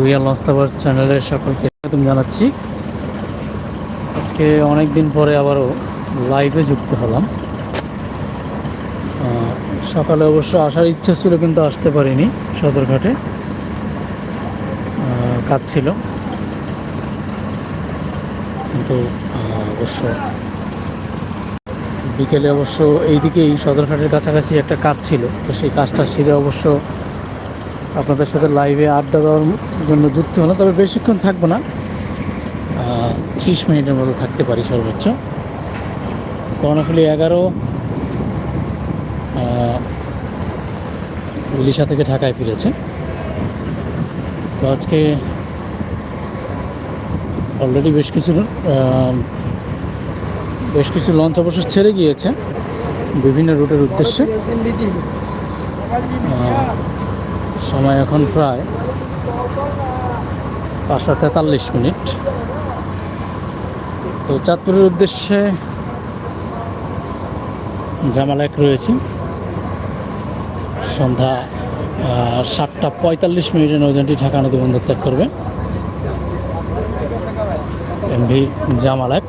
ভুইয়া লস্তাবার চ্যানেলের সকলকে স্বাগতম জানাচ্ছি। আজকে অনেক দিন পরে আবারও লাইভে যুক্ত হলাম। সকালে অবশ্য আসার ইচ্ছা ছিল কিন্তু আসতে পারিনি সদরঘাটে। কাজ ছিল। কিন্তু অবশ্য বিকেলে অবশ্য এইদিকেই সদরঘাটের কাছাকাছি একটা কাজ ছিল। তো সেই কাজটা সেরে অবশ্য আপনাদের সাথে লাইভে আড্ডা দেওয়ার জন্য যুক্ত হলো তবে বেশিক্ষণ থাকব না। ত্রিশ মিনিটের মতো থাকতে পারি সর্বোচ্চ। কর্ণফুলি এগারো ইলিশা থেকে ঢাকায় ফিরেছে। তো আজকে অলরেডি বেশ কিছু বেশ কিছু লঞ্চ অবশ্য ছেড়ে গিয়েছে, বিভিন্ন রুটের উদ্দেশ্যে। সময় এখন প্রায় পাঁচটা তেতাল্লিশ মিনিট। তো চাঁদপুরের উদ্দেশ্যে জামালাক রয়েছি। সন্ধ্যা সাতটা পঁয়তাল্লিশ মিনিটে নৌযানটি ঢাকা নদী বন্দর ত্যাগ করবে। এমভি জামালাক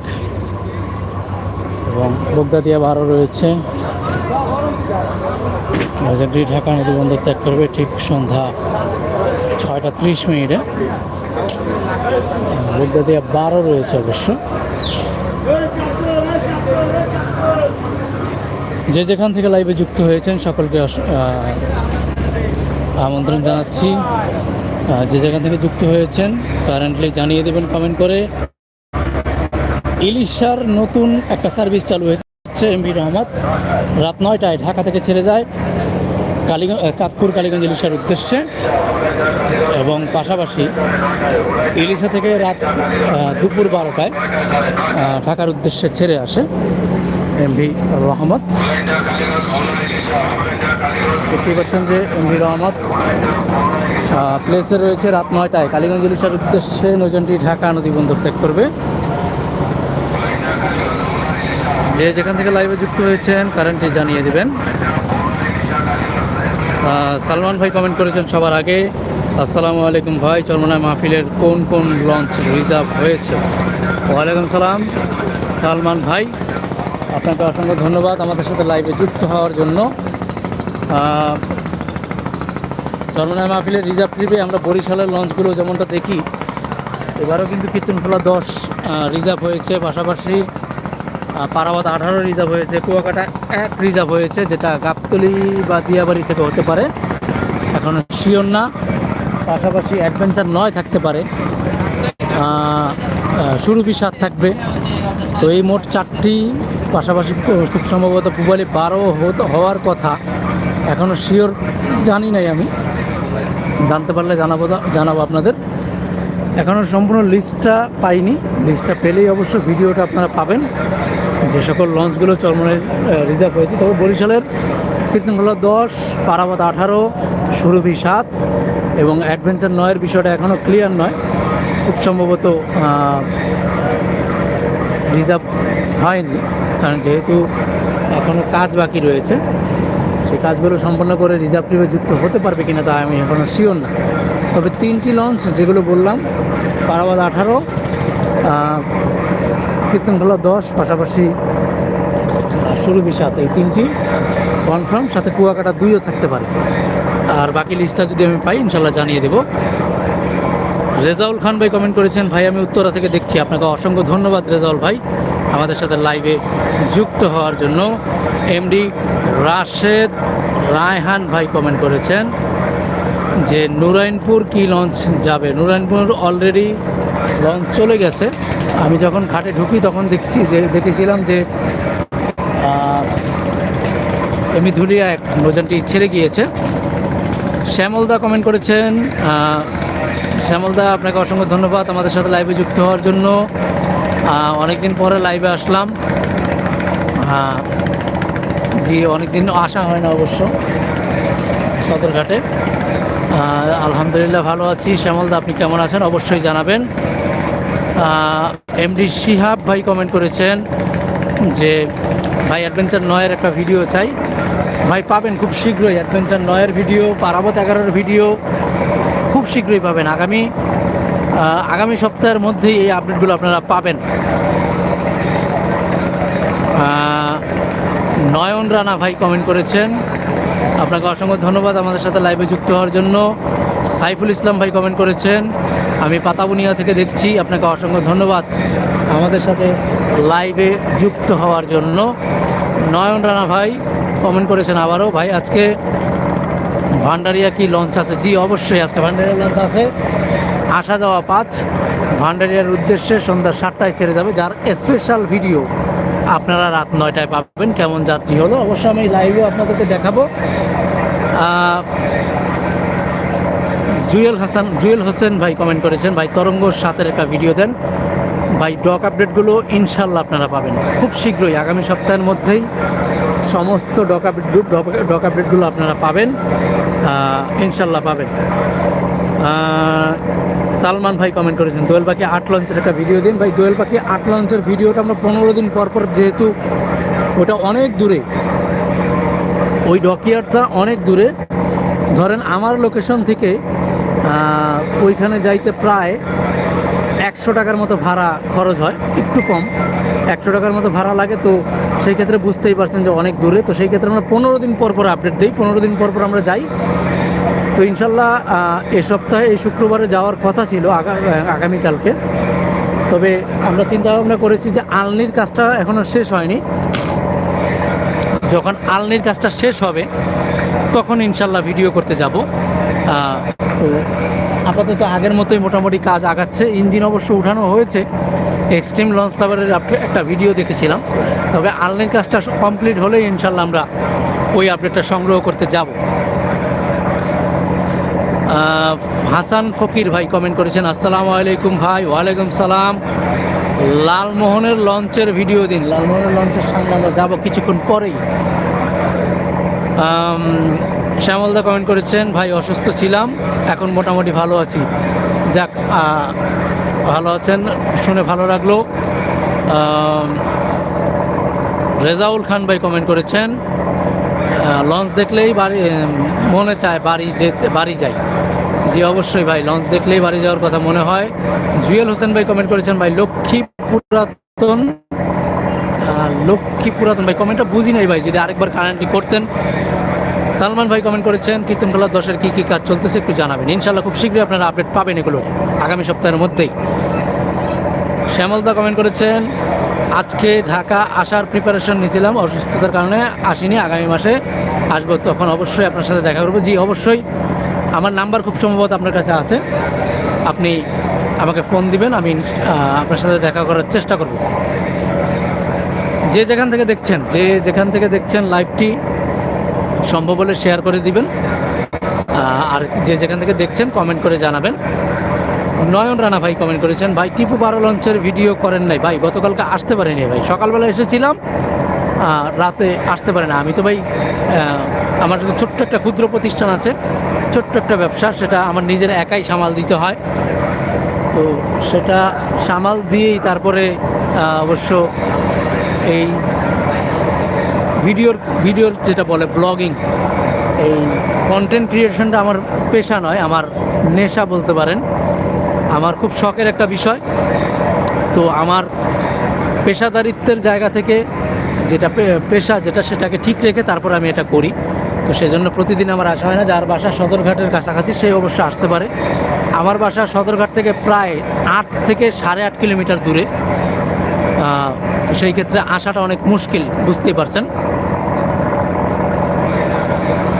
এবং বগদাদিয়া বারো রয়েছে। নৌযানটি ঢাকা নদী বন্দর ত্যাগ করবে ঠিক সন্ধ্যা ছয়টা ত্রিশ মিনিটে। বগদাদিয়া বারো রয়েছে অবশ্য। যে যেখান থেকে লাইভে যুক্ত হয়েছেন সকলকে আমন্ত্রণ জানাচ্ছি। যে যেখান থেকে যুক্ত হয়েছেন কারেন্টলি জানিয়ে দেবেন কমেন্ট করে। ইলিশার নতুন একটা সার্ভিস চালু হয়েছে। এমভি রহমত। রাত নয়টায় ঢাকা থেকে ছেড়ে যায় কালীগঞ্জ চাঁদপুর কালীগঞ্জ ইলিশার উদ্দেশ্যে এবং পাশাপাশি ইলিশা থেকে রাত দুপুর বারোটায় ঢাকার উদ্দেশ্যে ছেড়ে আসে এমভি রহমত। দেখতেই পাচ্ছেন যে এমভি রহমত প্লেসে রয়েছে রাত নয়টায়। কালীগঞ্জ ইলিশার উদ্দেশ্যে নৌযানটি ঢাকা নদী বন্দর ত্যাগ করবে। যে যেখান থেকে লাইভে যুক্ত হয়েছেন কারেন্টলি জানিয়ে দেবেন। সালমান ভাই কমেন্ট করেছেন সবার আগে। আসসালামু আলাইকুম ভাই, চরমনায় মাহফিলের কোন কোন লঞ্চ রিজার্ভ হয়েছে? ওয়ালাইকুম সালাম, সালমান ভাই। আপনাকে অসংখ্য ধন্যবাদ আমাদের সাথে লাইভে যুক্ত হওয়ার জন্য। চরমনায় মাহফিলের রিজার্ভ ট্রিপে আমরা বরিশালের লঞ্চগুলো যেমনটা দেখি, এবারও কিন্তু কীর্তনখোলা দশ রিজার্ভ হয়েছে। পাশাপাশি পারাবাদ আঠারো রিজার্ভ হয়েছে, কুয়াকাটা এক রিজার্ভ হয়েছে, যেটা গাবতলি বা দিয়াবাড়ি থেকে হতে পারে। এখন শিওর না, পাশাপাশি অ্যাডভেঞ্চার নয় থাকতে পারে। সুরভি সাত থাকবে। তো এই মোট চারটি, পাশাপাশি খুব সম্ভবত পুবালি বারো হওয়ার কথা। এখনও শিওর জানি নাই আমি। জানতে পারলে জানাব জানাব আপনাদের। এখনও সম্পূর্ণ লিস্টটা পাইনি। লিস্টটা পেলেই অবশ্য ভিডিওটা আপনারা পাবেন। যে সকল লঞ্চগুলো চরমনের রিজার্ভ হয়েছে, তবে বরিশালের কীর্তনখোলা দশ পারাবাদ আঠারো, সুরভি সাত এবং অ্যাডভেঞ্চার নয়ের বিষয়টা এখনও ক্লিয়ার নয়। খুব সম্ভবত রিজার্ভ হয়নি, কারণ যেহেতু এখনও কাজ বাকি রয়েছে, সেই কাজগুলো সম্পন্ন করে রিজার্ভ ট্রিপে যুক্ত হতে পারবে কিনা তা আমি এখনও শিওর না। তবে তিনটি লঞ্চ যেগুলো বললাম পারাবাদ আঠারো কীর্তনখোলা দশ, পাশাপাশি সুরভি সাত, এই তিনটি কনফার্ম সাথে কুয়াকাটা দুইও থাকতে পারে। আর বাকি লিস্টটা যদি আমি পাই ইনশাল্লাহ জানিয়ে দেবো। রেজাউল খান ভাই কমেন্ট করেছেন, ভাই, আমি উত্তরা থেকে দেখছি, আপনাকে অসংখ্য ধন্যবাদ রেজাউল ভাই আমাদের সাথে লাইভে যুক্ত হওয়ার জন্য। এমডি রাশেদ রায়হান ভাই কমেন্ট করেছেন যে নুরাইনপুর কি লঞ্চ যাবে? নুরাইনপুর অলরেডি লঞ্চ চলে গেছে। আমি যখন ঘাটে ঢুকি তখন দেখছি দেখেছিলাম যে এমনি ধুলিয়া এক নৌযানটি ছেড়ে গিয়েছে। শ্যামলদা কমেন্ট করেছেন শ্যামলদা, আপনাকে অসংখ্য ধন্যবাদ। আমাদের সাথে লাইভে যুক্ত হওয়ার জন্য। অনেক দিন পরে লাইভে আসলাম। জি অনেক দিন আসা হয় না অবশ্য। সদরঘাটে। আলহামদুলিল্লাহ ভালো আছি। শ্যামলদা আপনি কেমন আছেন? অবশ্যই জানাবেন। এমডি শিহাব ভাই কমেন্ট করেছেন যে, ভাই অ্যাডভেঞ্চার নয়ের একটা ভিডিও চাই। ভাই, পাবেন খুব শীঘ্রই অ্যাডভেঞ্চার নয়ের ভিডিও পারাবত এগারোর ভিডিও খুব শীঘ্রই পাবেন। আগামী আগামী সপ্তাহের মধ্যেই এই আপডেটগুলো আপনারা পাবেন। নয়ন রানা ভাই কমেন্ট করেছেন আপনাকে অসংখ্য ধন্যবাদ আমাদের সাথে লাইভে যুক্ত হওয়ার জন্য। সাইফুল ইসলাম ভাই কমেন্ট করেছেন, আমি পাতাবুনিয়া থেকে দেখছি, আপনাকে অসংখ্য ধন্যবাদ আমাদের সাথে লাইভে যুক্ত হওয়ার জন্য। নয়ন রানা ভাই কমেন্ট করেছেন আবারও, ভাই, আজকে ভান্ডারিয়া কি লঞ্চ আছে? জি, অবশ্যই আজকে ভান্ডারিয়া লঞ্চ আছে। আসা যাওয়া পাঁচ, ভান্ডারিয়ার উদ্দেশ্যে সন্ধ্যা সাতটায় ছেড়ে যাবে, যার স্পেশাল ভিডিও আপনারা রাত নয়টায় পাবেন, কেমন যাত্রী হলো। অবশ্যই আমি লাইভেও আপনাদেরকে দেখাবো। জুয়েল হাসান, জুয়েল হোসেন ভাই কমেন্ট করেছেন। ভাই তরঙ্গ সাতের একটা ভিডিও দেন। ভাই ডক আপডেটগুলো ইনশাল্লাহ আপনারা পাবেন। খুব শীঘ্রই, আগামী সপ্তাহের মধ্যেই সমস্ত ডক আপডেট ডক আপডেটগুলো আপনারা পাবেন। ইনশাল্লাহ পাবেন। সালমান ভাই কমেন্ট করেছেন। দোয়েল পাখি আট লঞ্চের একটা ভিডিও দিন। ভাই, দোয়েল পাখি আট লঞ্চের ভিডিওটা আমরা পনেরো দিন পর পর যেহেতু ওটা অনেক দূরে, ওই ডকইয়ার্ডটা অনেক দূরে, ধরেন আমার লোকেশন থেকে ওইখানে যাইতে প্রায় একশো টাকার মতো ভাড়া খরচ হয়, একটু কম। একশো টাকার মতো ভাড়া লাগে তো সেই ক্ষেত্রে বুঝতেই পারছেন যে অনেক দূরে। তো সেই ক্ষেত্রে আমরা পনেরো দিন পর পর আপডেট দিই। পনেরো দিন পর পর আমরা যাই। তো ইনশাল্লাহ এ সপ্তাহে, এই শুক্রবারে যাওয়ার কথা ছিল আগামীকালকে। তবে আমরা চিন্তা ভাবনা করেছি যে আলনির কাজটা এখনও শেষ হয়নি। যখন আলনির কাজটা শেষ হবে, তখন ইনশাল্লাহ ভিডিও করতে যাব। আপাতত আগের মতোই মোটামুটি কাজ আগাচ্ছে। ইঞ্জিন অবশ্য উঠানো হয়েছে। এক্সট্রিম লঞ্চ লাভারের একটা ভিডিও দেখেছিলাম। তবে আলনির কাজটা কমপ্লিট হলেই ইনশাল্লাহ আমরা ওই আপডেটটা সংগ্রহ করতে যাব। হাসান ফকির ভাই কমেন্ট করেছেন, আসসালামু আলাইকুম ভাই, ওয়ালাইকুম সালাম। লালমোহনের লঞ্চের ভিডিও দিন। লালমোহনের লঞ্চের সামনে আমরা যাব কিছুক্ষণ পরেই। শ্যামলদা কমেন্ট করেছেন, ভাই, অসুস্থ ছিলাম, এখন মোটামুটি ভালো আছি। যাক ভালো আছেন, শুনে ভালো লাগল। রেজাউল খান ভাই কমেন্ট করেছেন লঞ্চ দেখলেই বাড়ি মনে চায় বাড়ি যেতে, বাড়ি যাই। জি, অবশ্যই ভাই, লঞ্চ দেখলেই বাড়ি যাওয়ার কথা মনে হয়। জুয়েল হোসেন ভাই কমেন্ট করেছেন, ভাই, লক্ষ্মী পুরাতন লক্ষ্মী পুরাতন ভাই কমেন্টটা বুঝি নাই ভাই, যদি আরেকবার কারেন্টলি করতেন। সালমান ভাই কমেন্ট করেছেন কীর্তনটোলা দশের কী কী কাজ চলতেছে একটু জানাবেন। ইনশাল্লাহ খুব শীঘ্রই আপনারা আপডেট পাবেন এগুলো আগামী সপ্তাহের মধ্যেই। শ্যামলদা কমেন্ট করেছেন, আজকে ঢাকা আসার প্রিপারেশন নিয়েছিলাম, অসুস্থতার কারণে আসিনি, আগামী মাসে আসব। তখন অবশ্যই আপনার সাথে দেখা করব। জি, অবশ্যই। আমার নাম্বার খুব সম্ভবত আপনার কাছে আছে। আপনি আমাকে ফোন দিবেন, আমি আপনার সাথে দেখা করার চেষ্টা করব। যে যেখান থেকে দেখছেন, যে যেখান থেকে দেখছেন লাইভটি সম্ভব হলে শেয়ার করে দিবেন। আর যে যেখান থেকে দেখছেন কমেন্ট করে জানাবেন। নয়ন রানা ভাই কমেন্ট করেছেন, ভাই, টিপু বারো লঞ্চের ভিডিও করেন নাই। ভাই, গতকালকে আসতে পারেনি ভাই। সকালবেলা এসেছিলাম রাতে আসতে পারে না। আমি তো ভাই আমার ছোট্ট একটা ক্ষুদ্র প্রতিষ্ঠান আছে, ছোট্ট একটা ব্যবসা, সেটা আমার নিজের একাই সামাল দিতে হয়। তো সেটা সামাল দিয়েই তারপরে অবশ্য এই ভিডিওর ভিডিওর যেটা বলে ব্লগিং এই কন্টেন্ট ক্রিয়েশনটা আমার পেশা নয়, আমার নেশা বলতে পারেন। আমার খুব শখের একটা বিষয়। তো আমার পেশাদারিত্বের জায়গা থেকে যেটা পেশা যেটা সেটাকে ঠিক রেখে তারপর আমি এটা করি। তো সেজন্য প্রতিদিন আমার আসা হয় না, যার বাসা সদরঘাটের কাছাকাছি, সে অবশ্য আসতে পারে। আমার বাসা সদরঘাট থেকে প্রায় আট থেকে সাড়ে আট কিলোমিটার দূরে। তো সেই ক্ষেত্রে আসাটা অনেক মুশকিল, বুঝতেই পারছেন।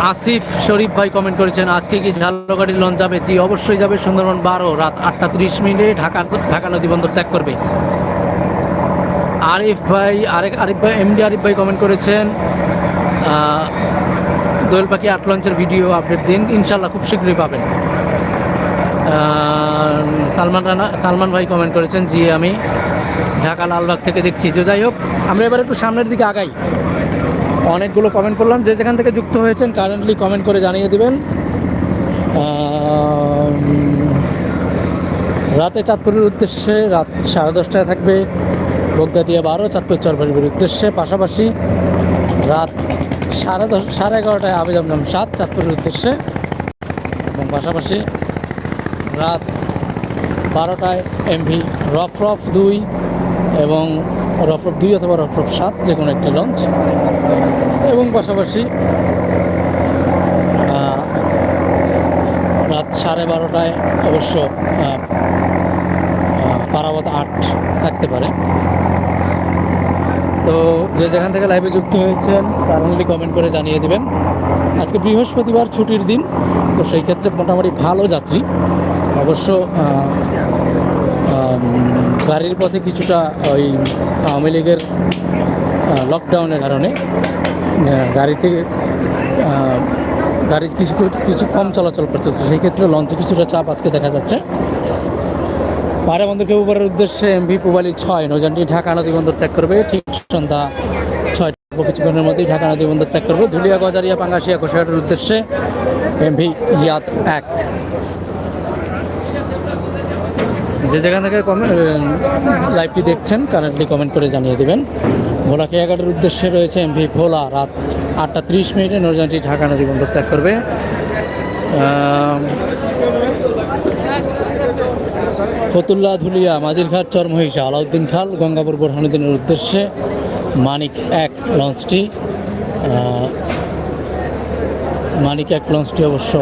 আসিফ শরীফ ভাই কমেন্ট করেছেন, আজকে কি ঝালগাড়ি লঞ্চ যাবে? জি, অবশ্যই যাবে সুন্দরবন বারো, রাত আটটা তিরিশ মিনিটে ঢাকা ঢাকা নদী বন্দর ত্যাগ করবে। আরিফ ভাই, আরেক, আরিফ ভাই এমডি আরিফ ভাই কমেন্ট করেছেন দোয়েল পাখি আট লঞ্চের ভিডিও আপডেট দিন ইনশাল্লাহ খুব শীঘ্রই পাবেন। সালমান রানা, সালমান ভাই কমেন্ট করেছেন, জি, আমি ঢাকা লালবাগ থেকে দেখছি। যে যাই হোক, আমরা এবার একটু সামনের দিকে আগাই। অনেকগুলো কমেন্ট করলাম। যে যেখান থেকে যুক্ত হয়েছেন কারেন্টলি কমেন্ট করে জানিয়ে দিবেন। রাতে চাঁদপুরের উদ্দেশ্যে রাত সাড়ে দশটায় থাকবে বগদাদিয়া বারো, চাঁদপুর চরবাড়ির উদ্দেশ্যে। পাশাপাশি রাত সাড়ে দশ, সাড়ে এগারোটায় আবেদম সাত, চাঁদপুরের উদ্দেশ্যে। এবং পাশাপাশি রাত বারোটায় এমভি রফ রফ দুই এবং রফ রফ দুই অথবা রফ রফ সাত যে কোনো একটি লঞ্চ এবং পাশাপাশি রাত সাড়ে বারোটায় অবশ্য পারাবত আট থাকতে পারে। তো যে যেখান থেকে লাইভে যুক্ত হয়েছেন, তার অনলি কমেন্ট করে জানিয়ে দিবেন। আজকে বৃহস্পতিবার ছুটির দিন, তো সেই ক্ষেত্রে মোটামুটি ভালো যাত্রী। অবশ্য গাড়ির পথে কিছুটা, ওই, আওয়ামী লীগের লকডাউনের কারণে গাড়িতে গাড়ি কিছু কিছু কম চলাচল করতে হচ্ছে। সেই ক্ষেত্রে লঞ্চে কিছুটা চাপ আজকে দেখা যাচ্ছে। পাড়া বন্দরকে উপরের উদ্দেশ্যে এমভি পুবালি ছয়, নৌযানটি ঢাকা নদী বন্দর ত্যাগ করবে। ঠিক সন্ধ্যা ছয়টা কিছুক্ষণের মধ্যেই ঢাকা নদী বন্দর ত্যাগ করবে। ধুলিয়া, গজারিয়া, পাঙ্গাসিয়া কোষাহাটের উদ্দেশ্যে এমভি ইয়াত এক। যে যেখান থেকে লাইভটি দেখছেন কারেন্টলি কমেন্ট করে জানিয়ে দেবেন। ভোলা খেয়াঘাটের উদ্দেশ্যে রয়েছে এমভি ভোলা, রাত আটটা তিরিশ মিনিটে নৌযানটি ঢাকা নদী বন্দর ত্যাগ করবে। ফতুল্লা ধুলিয়া মাঝিরঘাট চরমহিষা, আলাউদ্দিন খাল, গঙ্গাপুর, বোরহানুদ্দিনের উদ্দেশ্যে মানিক এক লঞ্চটি। মানিক এক লঞ্চটি অবশ্য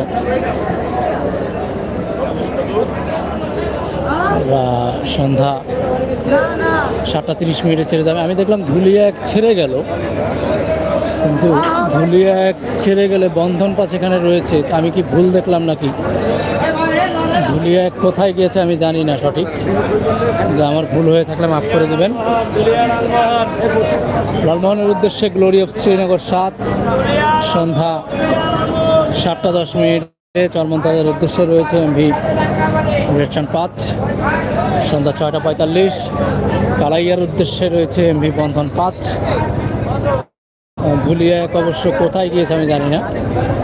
আহ, সন্ধ্যা সাতটা তিরিশ মিনিটে ছেড়ে যাবে। আমি দেখলাম ধুলিয়া এক ছেড়ে গেল। কিন্তু ধুলিয়া এক ছেড়ে গেলে বন্ধন পাশ এখানে রয়েছে। আমি কি ভুল দেখলাম নাকি? ধুলিয়া এক কোথায় গিয়েছে আমি জানি না সঠিক। যে আমার ভুল হয়ে থাকলে মাফ করে দেবেন। লালমোহনের উদ্দেশ্যে গ্লোরি অফ শ্রীনগর সাত। সন্ধ্যা সাতটা দশ মিনিটে চরমন্তাজের উদ্দেশ্যে রয়েছে এমভি। রেডসান পাঁচ, সন্ধ্যা ছয়টা পঁয়তাল্লিশ। কালাইয়ার উদ্দেশ্যে রয়েছে এমভি বন্ধন পাঁচ। ধুলিয়া এক অবশ্য কোথায় গিয়েছে আমি জানি না।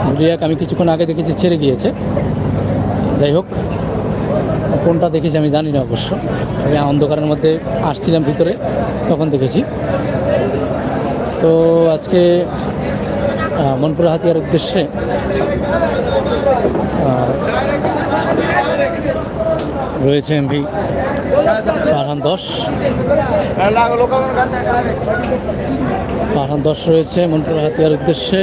ধুলিয়াক আমি কিছুক্ষণ আগে দেখেছি ছেড়ে গিয়েছে। যাই হোক, কোনটা দেখেছি আমি জানি না অবশ্য। আমি অন্ধকারের মধ্যে আসছিলাম ভিতরে, তখন দেখেছি। তো আজকে মনপুরা হাতিয়ার উদ্দেশ্যে রয়েছে এমভি পাঠান দশ। পাঠান দশ রয়েছে মনপুরা হাতিয়ার উদ্দেশ্যে।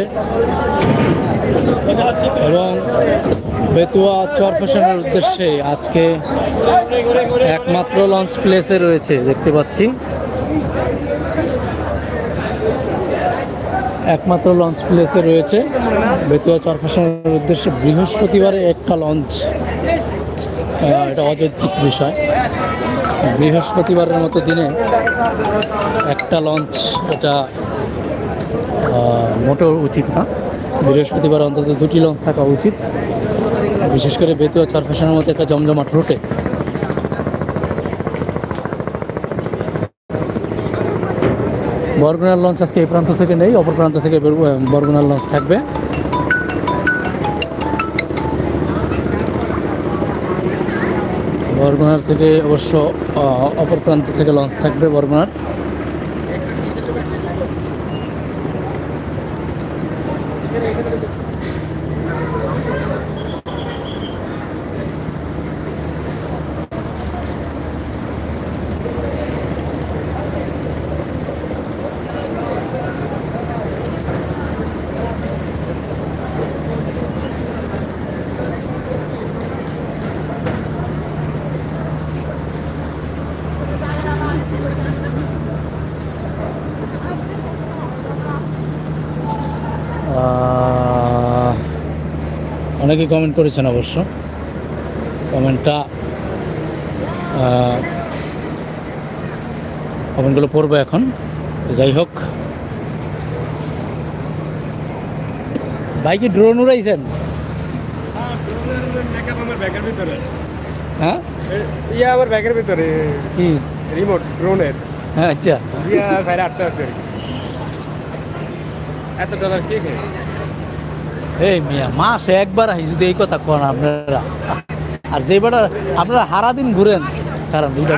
এবং বেতুয়া চর ফ্যাশনের উদ্দেশ্যে আজকে একমাত্র লঞ্চ প্লেসে রয়েছে, দেখতে পাচ্ছি। একমাত্র লঞ্চ প্লেসে রয়েছে। বেতুয়া চর ফ্যাশনের উদ্দেশ্যে বৃহস্পতিবারে একটা লঞ্চ এটা অযৌক্তিক বিষয়। বৃহস্পতিবারের মতো দিনে একটা লঞ্চ এটা মোটেও উচিত না। বৃহস্পতিবার অন্তত দুটি লঞ্চ থাকা উচিত। বিশেষ করে বেতুয়া চরফেশনের মতো একটা জমজমাট রুটে বরগুনার লঞ্চ আজকে এই প্রান্ত থেকে নেই, অপর প্রান্ত থেকে বের- বরগুনার লঞ্চ থাকবে। বরগুনার থেকে অবশ্য অপর প্রান্ত থেকে লঞ্চ থাকবে বরগুনার। অনেকেই কমেন্ট করেছেন অবশ্য? কমেন্টটা কমেন্টগুলো পড়ব এখন। যাই হোক। বাইকে ড্রোন উড়াইছেন? ভিতরে। হ্যাঁ? ইয়া আবার ব্যাগের ভিতরে। কি? রিমোট ড্রোনের হ্যাঁ আচ্ছা। ইয়া সাড়ে আটটা আছে কি। এত ডলার কে খায়? এই মিয়া, মাসে একবার আহি যদি এই কথা কন আপনারা। আর যেবার আপনারা হারা দিন ঘুরেন, কারণ দুইটা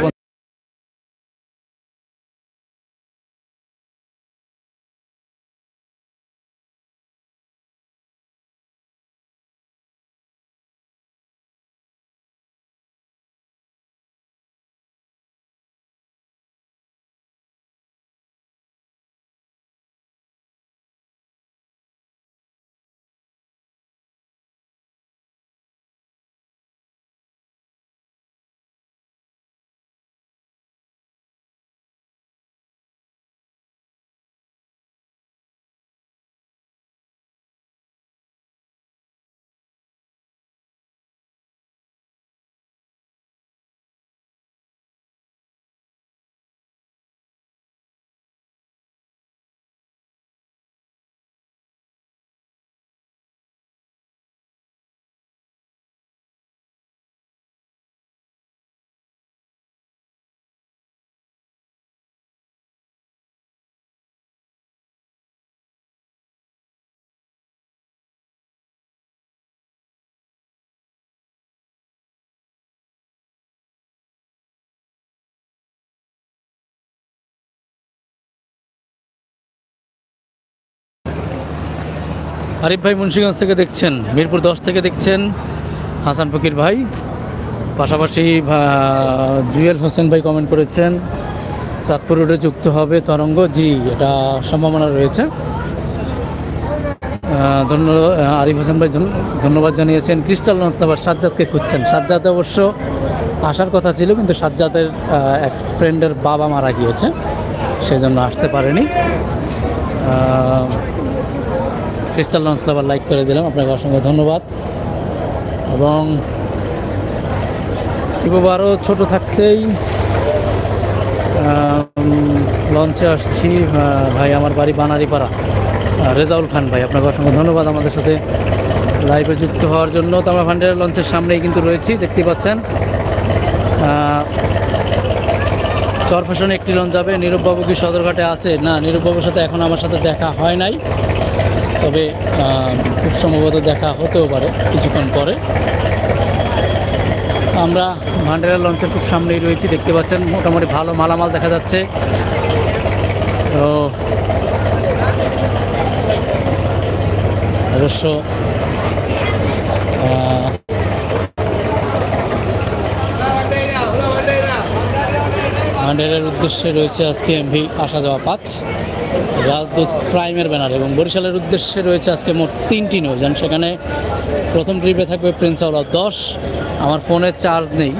আরিফ ভাই মুন্সিগঞ্জ থেকে দেখছেন, মিরপুর দশ থেকে দেখছেন, হাসান ফকির ভাই। পাশাপাশি জুয়েল হোসেন ভাই কমেন্ট করেছেন, চাঁদপুর রোডে যুক্ত হবে তরঙ্গ। জি, এটা সম্ভাবনা রয়েছে। ধন্যবাদ আরিফ হোসেন ভাই ধন্য- ধন্যবাদ জানিয়েছেন। ক্রিস্টাল লঞ্চ আবার সাজ্জাদকে খুঁজছেন। সাজ্জাদ অবশ্য আসার কথা ছিল, কিন্তু সাজ্জাদের এক ফ্রেন্ডের বাবা মারা গিয়েছে সেই জন্য আসতে পারেনি। ক্রিস্টাল লঞ্চ আবার লাইক করে দিলাম। আপনাকে অসংখ্য ধন্যবাদ। এবং আরও ছোটো থাকতেই লঞ্চে আসছি ভাই আমার বাড়ি বানারিপাড়া। রেজাউল খান ভাই আপনাকে অসংখ্য ধন্যবাদ আমাদের সাথে লাইভে যুক্ত হওয়ার জন্য। তো আমরা ভান্ডারের লঞ্চের সামনেই কিন্তু রয়েছি দেখতে পাচ্ছেন। আহ, চরফ্যাশনে একটি লঞ্চ যাবে। নীরববাবু কি সদরঘাটে আছে? না নীরববাবুর সাথে এখন আমার সাথে দেখা হয় নাই। তবে খুব সম্ভবত দেখা হতেও পারে কিছুক্ষণ পরে। আমরা ভান্ডারের লঞ্চের খুব সামনেই রয়েছি, দেখতে পাচ্ছেন মোটামুটি ভালো মালামাল দেখা যাচ্ছে। তো অবশ্য ভান্ডারের উদ্দেশ্যে রয়েছে আজকে এমভি আসা যাওয়া পাঁচ রাজদূত প্রাইমের ব্যানার এবং বরিশালের উদ্দেশ্যে রয়েছে আজকে মোট তিনটি নৌযান সেখানে প্রথম ট্রিপে থাকবে প্রিন্স আওলা দশ, আমার ফোনে চার্জ নেই।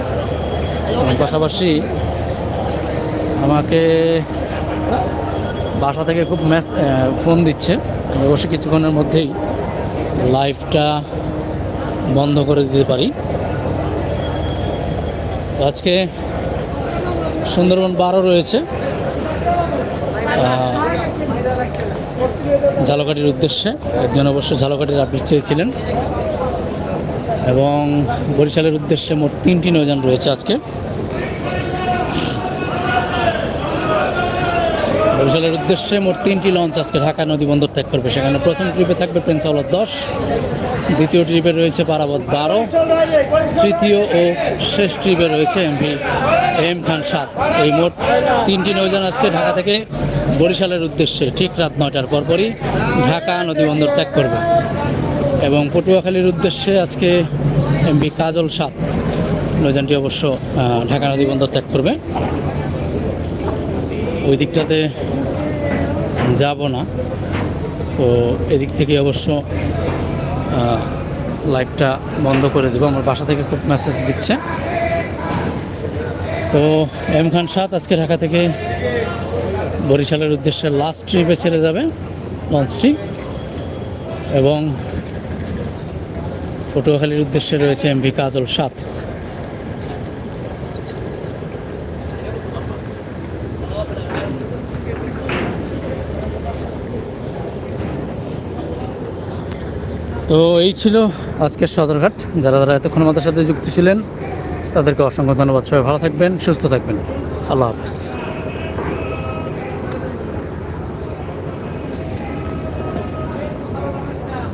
পাশাপাশি আমাকে বাসা থেকে খুব ম্যাস ফোন দিচ্ছে। আমি অবশ্যই কিছুক্ষণের মধ্যেই লাইভটা বন্ধ করে দিতে পারি। আজকে সুন্দরবন বারো রয়েছে। ঝালকাঠির উদ্দেশ্যে। একজন অবশ্য ঝালকাঠির আপডেট চেয়েছিলেন। এবং বরিশালের উদ্দেশ্যে মোট তিনটি নৌযান রয়েছে আজকে। বরিশালের উদ্দেশ্যে মোট তিনটি লঞ্চ আজকে ঢাকা নদী বন্দর ত্যাগ করবে। সেখানে প্রথম ট্রিপে থাকবে প্রিন্স দশ, দ্বিতীয় ট্রিপে রয়েছে পারাবত বারো, তৃতীয় ও শেষ ট্রিপে রয়েছে এমভি এম খান সাত। এই মোট তিনটি নৌযান আজকে ঢাকা থেকে বরিশালের উদ্দেশ্যে ঠিক রাত নয়টার পরপরই ঢাকা নদীবন্দর ত্যাগ করবে। এবং পটুয়াখালীর উদ্দেশ্যে আজকে এমভি কাজল সাত নৌযানটি অবশ্য ঢাকা নদীবন্দর ত্যাগ করবে। ওই দিকটাতে যাব না। তো এদিক থেকে অবশ্য আহ, লাইভটা বন্ধ করে দেবো। আমার বাসা থেকে খুব মেসেজ দিচ্ছে। তো এম খান সাত আজকে ঢাকা থেকে বরিশালের উদ্দেশ্যে লাস্ট ট্রিপে ছেড়ে যাবে লঞ্চটি এবং পটুয়াখালীর উদ্দেশ্যে রয়েছে এমভি কাজল সাত। তো এই ছিল আজকের সদরঘাট। যারা যারা এতক্ষণ আমাদের সাথে যুক্ত ছিলেন, তাদেরকে অসংখ্য ধন্যবাদ। সবাই ভালো থাকবেন, সুস্থ থাকবেন। আল্লাহ হাফেজ।